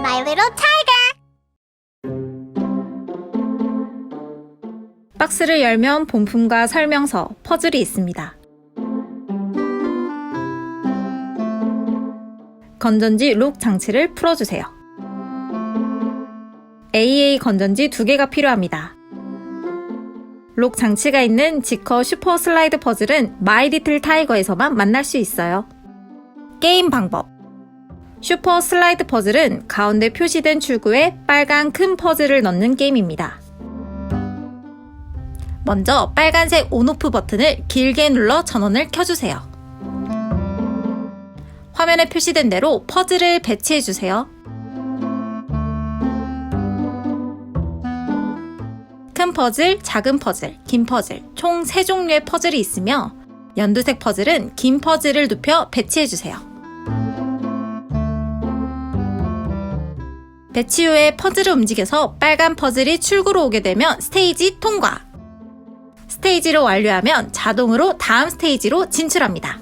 My little tiger. 박스를 열면 본품과 설명서, 퍼즐이 있습니다. 건전지 록 장치를 풀어주세요. AA 건전지 두 개가 필요합니다. 록 장치가 있는 지커 슈퍼 슬라이드 퍼즐은 마이 리틀 타이거에서만 만날 수 있어요. 게임 방법 슈퍼 슬라이드 퍼즐은 가운데 표시된 출구에 빨간 큰 퍼즐을 넣는 게임입니다. 먼저 빨간색 온오프 버튼을 길게 눌러 전원을 켜주세요. 화면에 표시된 대로 퍼즐을 배치해주세요. 큰 퍼즐, 작은 퍼즐, 긴 퍼즐, 총 3종류의 퍼즐이 있으며 연두색 퍼즐은 긴 퍼즐을 눕혀 배치해주세요. 배치 후에 퍼즐을 움직여서 빨간 퍼즐이 출구로 오게 되면 스테이지 통과! 스테이지를 완료하면 자동으로 다음 스테이지로 진출합니다.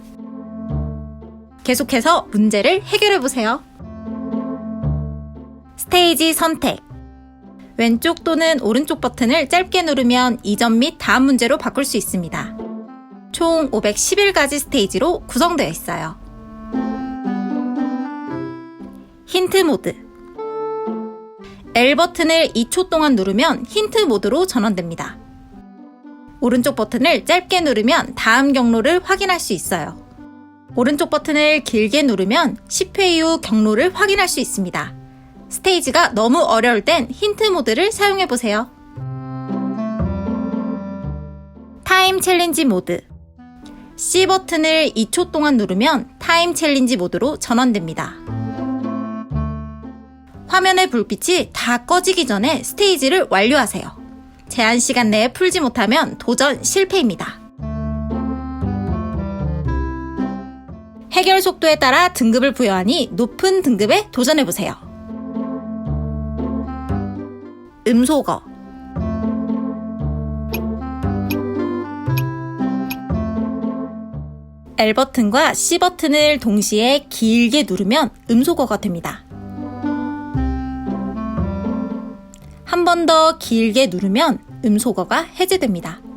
계속해서 문제를 해결해 보세요. 스테이지 선택. 왼쪽 또는 오른쪽 버튼을 짧게 누르면 이전 및 다음 문제로 바꿀 수 있습니다. 총 511가지 스테이지로 구성되어 있어요. 힌트 모드. L 버튼을 2초 동안 누르면 힌트 모드로 전환됩니다. 오른쪽 버튼을 짧게 누르면 다음 경로를 확인할 수 있어요. 오른쪽 버튼을 길게 누르면 10회 이후 경로를 확인할 수 있습니다. 스테이지가 너무 어려울 땐 힌트 모드를 사용해 보세요. 타임 챌린지 모드. C 버튼을 2초 동안 누르면 타임 챌린지 모드로 전환됩니다. 화면의 불빛이 다 꺼지기 전에 스테이지를 완료하세요. 제한 시간 내에 풀지 못하면 도전 실패입니다. 해결 속도에 따라 등급을 부여하니 높은 등급에 도전해보세요. 음소거 L 버튼과 C 버튼을 동시에 길게 누르면 음소거가 됩니다. 번 더 길게 누르면 음소거가 해제됩니다.